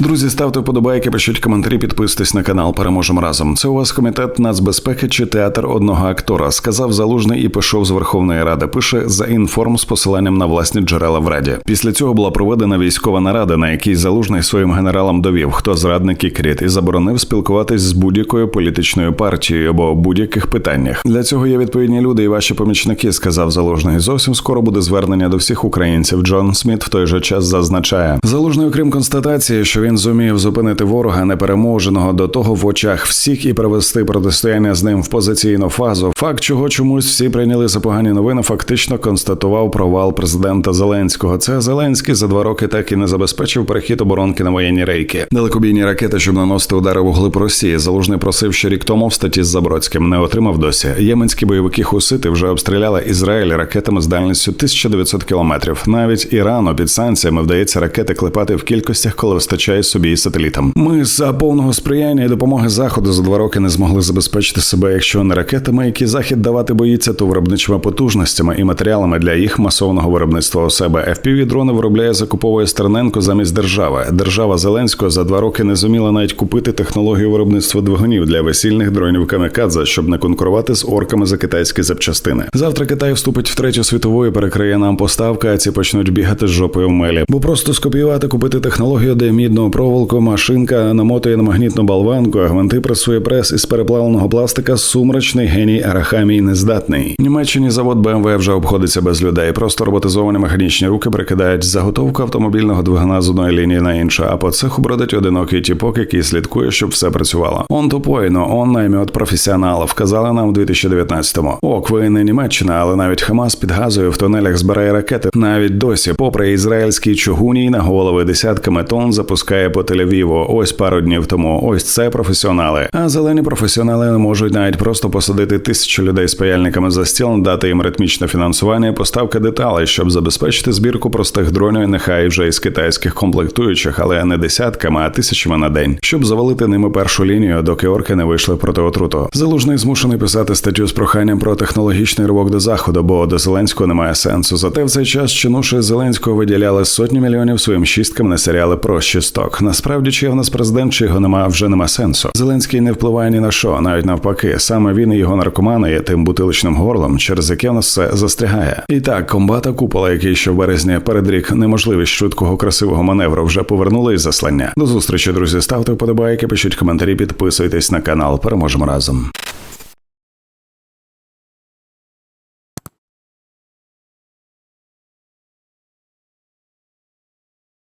Друзі, ставте вподобайки, пишіть коментарі, підписуйтесь на канал. Переможемо разом. Це у вас комітет нацбезпеки чи театр одного актора. Сказав залужний і пішов з Верховної Ради. Пише за інформ з посиланням на власні джерела в раді. Після цього була проведена військова нарада, на якій залужний своїм генералам довів, хто зрадник і кріт, і заборонив спілкуватись з будь-якою політичною партією або будь-яких питаннях. Для цього є відповідні люди і ваші помічники. Сказав залужний. Зовсім скоро буде звернення до всіх українців. Джон Сміт в той же час зазначає залужний, окрім констатації, що він зумів зупинити ворога непереможеного до того в очах всіх і привести протистояння з ним в позиційну фазу. Факт, чого чомусь всі прийняли за погані новини, фактично констатував провал президента Зеленського. Це Зеленський за два роки так і не забезпечив перехід оборонки на воєнні рейки. Далекобійні ракети, щоб наносити удари в глиб Росії. Залужний просив ще рік тому в статті з Забродським. Не отримав досі. Єменські бойовики хусити вже обстріляли Ізраїль ракетами з дальністю 1900 кілометрів. Навіть Ірану під санкціями вдається ракети клепати в кількостях, коли вистачає собі і сателітам. Ми за повного сприяння і допомоги заходу за два роки не змогли забезпечити себе, якщо не ракетами, які захід давати боїться, то виробничими потужностями і матеріалами для їх масового виробництва у себе. fpv дрони виробляє закуповує Стерненко замість держави. Держава Зеленського за два роки не зуміла навіть купити технологію виробництва двигунів для весільних дронів камікадзе, щоб не конкурувати з орками за китайські запчастини. Завтра Китай вступить в третю світову і перекриє нам поставки, а ці почнуть бігати з жопою в мелі. Бо просто скопіювати, купити технологію, де мідну проволоку, машинка намотує на магнітну болванку, а гвинти пресує прес із переплавленого пластика. Сумрачний геній Арахамій нездатний. Німеччині завод BMW вже обходиться без людей. Просто роботизовані механічні руки прикидають заготовку автомобільного двигуна з одної лінії на іншу, а по цеху бродить одинокий тіпок, який слідкує, щоб все працювало. Он тупой, но он наймет професіоналів. Казали нам в 2019-му. Ок, ви не Німеччина, але навіть Хамас під газою в тунелях збирає ракети. Навіть досі, попри ізраїльський чугуній на голови десятками тонн запускає по Тель-Авіву. Ось пару днів тому. Ось це професіонали. А зелені професіонали не можуть навіть просто посадити тисячу людей з паяльниками за стіл, дати їм ритмічне фінансування і поставка деталей, щоб забезпечити збірку простих дронів, нехай вже із китайських комплектуючих, але не десятками, а тисячами на день, щоб завалити ними першу лінію, доки орки не вийшли проти отруту. Залужний змушений писати статтю з проханням про технологічний ривок до заходу, бо до Зеленського немає сенсу. Зате в цей час чинуші Зеленського виділяли сотні мільйонів своїм шісткам на серіали про щісток. Насправді, чи є в нас президент, чи його нема, вже нема сенсу. Зеленський не впливає ні на що, навіть навпаки, саме він і його наркомани є тим бутиличним горлом, через яке в нас все застрягає. І так, комбата купола, який ще в березні передрік неможливість швидкого красивого маневру, вже повернули із заслання. До зустрічі, друзі. Ставте вподобайки, пишіть коментарі, підписуйтесь на канал. Переможемо разом.